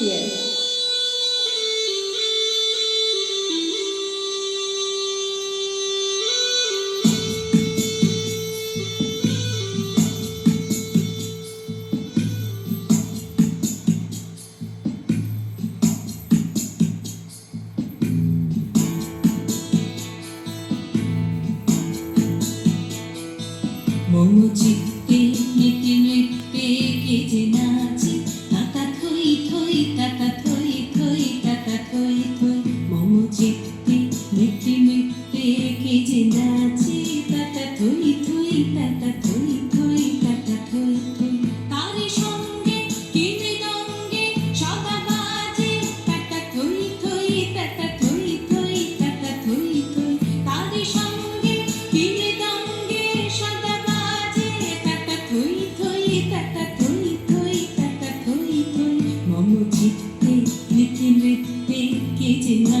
신기해. 모모집기 니끼니끼 기지나 Sin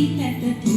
think that the